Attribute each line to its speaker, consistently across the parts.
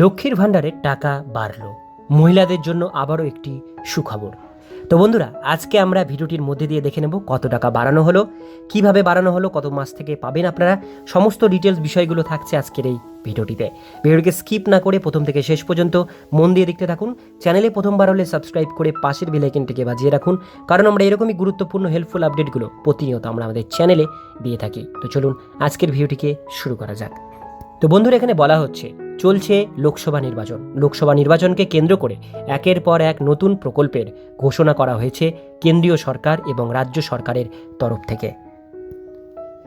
Speaker 1: লক্ষ্মীর ভাণ্ডারের টাকা বাড়লো। মহিলাদের জন্য আবারও একটি সুখবর। তো বন্ধুরা, আজকে আমরা ভিডিওটির মধ্যে দিয়ে দেখে নেব কত টাকা বাড়ানো হলো, কীভাবে বাড়ানো হলো, কত মাস থেকে পাবেন আপনারা, সমস্ত ডিটেলস বিষয়গুলো থাকছে আজকের এই ভিডিওটিতে। ভিডিওটিকে স্কিপ না করে প্রথম থেকে শেষ পর্যন্ত মন দিয়ে দেখতে থাকুন। চ্যানেলে প্রথমবার হলে সাবস্ক্রাইব করে পাশের বেলাইকেনটিকে বাজিয়ে রাখুন, কারণ আমরা এরকমই গুরুত্বপূর্ণ হেল্পফুল আপডেটগুলো প্রতিনিয়ত আমরা আমাদের চ্যানেলে দিয়ে থাকি। তো চলুন, আজকের ভিডিওটিকে শুরু করা যাক। তো বন্ধুরা, এখানে বলা হচ্ছে চলছে লোকসভা নির্বাচন। লোকসভা নির্বাচনকে কেন্দ্র করে একের পর এক নতুন প্রকল্পের ঘোষণা করা হয়েছে কেন্দ্রীয় সরকার এবং রাজ্য সরকারের তরফ থেকে।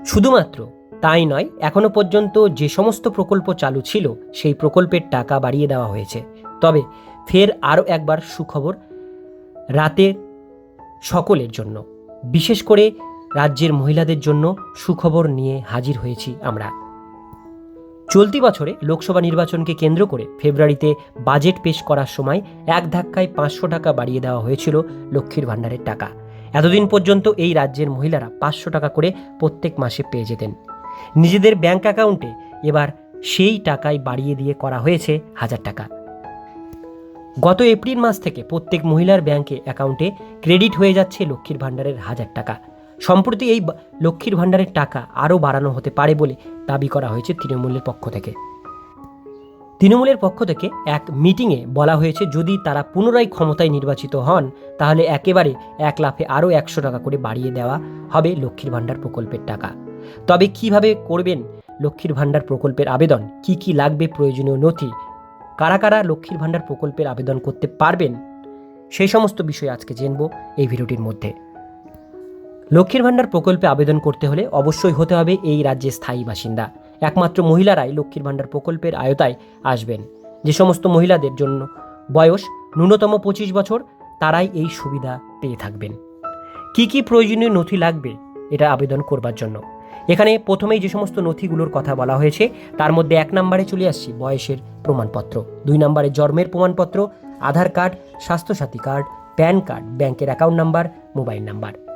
Speaker 1: শুধুমাত্র তাই নয়, এখনও পর্যন্ত যে সমস্ত প্রকল্প চালু ছিল, সেই প্রকল্পের টাকা বাড়িয়ে দেওয়া হয়েছে। তবে ফের আরও একবার সুখবর রাতের সকলের জন্য। বিশেষ করে রাজ্যের মহিলাদের জন্য সুখবর নিয়ে হাজির হয়েছি আমরা। চলতি বছরে লোকসভা নির্বাচনকে কেন্দ্র করে ফেব্রুয়ারিতে বাজেট পেশ করার সময় এক ধাক্কায় পাঁচশো টাকা বাড়িয়ে দেওয়া হয়েছিল লক্ষ্মীর ভাণ্ডারের টাকা। এতদিন পর্যন্ত এই রাজ্যের মহিলারা পাঁচশো টাকা করে প্রত্যেক মাসে পেয়ে যেতেন। নিজেদের ব্যাংক অ্যাকাউন্টে এবার সেই টাকায় বাড়িয়ে দিয়ে করা হয়েছে হাজার টাকা। গত এপ্রিল মাস থেকে প্রত্যেক মহিলার ব্যাংকে অ্যাকাউন্টে ক্রেডিট হয়ে যাচ্ছে লক্ষ্মীর ভাণ্ডারের হাজার টাকা। সম্প্রতি এই লক্ষ্মীর ভাণ্ডারের টাকা আরও বাড়ানো হতে পারে বলে দাবি করা হয়েছে তৃণমূলের পক্ষ থেকে। তৃণমূলের পক্ষ থেকে এক মিটিংয়ে বলা হয়েছে, যদি তারা পুনরায় ক্ষমতায় নির্বাচিত হন, তাহলে একেবারে এক লাফে আরও একশো টাকা করে বাড়িয়ে দেওয়া হবে লক্ষ্মীর ভাণ্ডার প্রকল্পের টাকা। তবে কীভাবে করবেন লক্ষ্মীর ভাণ্ডার প্রকল্পের আবেদন? কি কি লাগবে প্রয়োজনীয় নথি? কারা কারা লক্ষ্মীর ভাণ্ডার প্রকল্পের আবেদন করতে পারবেন? সেই সমস্ত বিষয় আজকে জানব এই ভিডিওটির মধ্যে। লক্ষ্মীর ভাণ্ডার প্রকল্পে আবেদন করতে হলে অবশ্যই হতে হবে এই রাজ্যের স্থায়ী বাসিন্দা। একমাত্র মহিলারাই লক্ষ্মীর ভাণ্ডার প্রকল্পের আয়তায় আসবেন। যে সমস্ত মহিলাদের জন্য বয়স ন্যূনতম পঁচিশ বছর, তারাই এই সুবিধা পেয়ে থাকবেন। কি কি প্রয়োজনীয় নথি লাগবে এটা আবেদন করবার জন্য? এখানে প্রথমেই যে সমস্ত নথিগুলোর কথা বলা হয়েছে, তার মধ্যে এক নম্বরে চলে আসছি বয়সের প্রমাণপত্র, দুই নম্বরে জন্মের প্রমাণপত্র, Aadhaar card, Swasthya Sathi card, PAN card, ব্যাংকের অ্যাকাউন্ট নাম্বার, মোবাইল নাম্বার।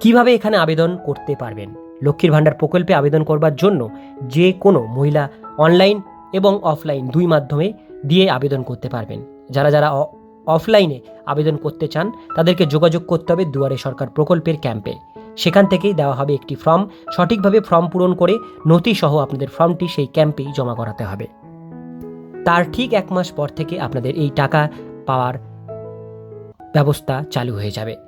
Speaker 1: কীভাবে এখানে আবেদন করতে পারবেন? লক্ষ্মীর ভাণ্ডার প্রকল্পে আবেদন করবার জন্য যে কোনো মহিলা অনলাইন এবং অফলাইন দুই মাধ্যমে দিয়ে আবেদন করতে পারবেন। যারা যারা অফলাইনে আবেদন করতে চান, তাদেরকে যোগাযোগ করতে হবে দুয়ারে সরকার প্রকল্পের ক্যাম্পে। সেখান থেকেই দেওয়া হবে একটি ফর্ম। সঠিকভাবে ফর্ম পূরণ করে নথি সহ আপনাদের ফর্মটি সেই ক্যাম্পেই জমা করাতে হবে। তার ঠিক এক মাস পর থেকে আপনাদের এই টাকা পাওয়ার ব্যবস্থা চালু হয়ে যাবে।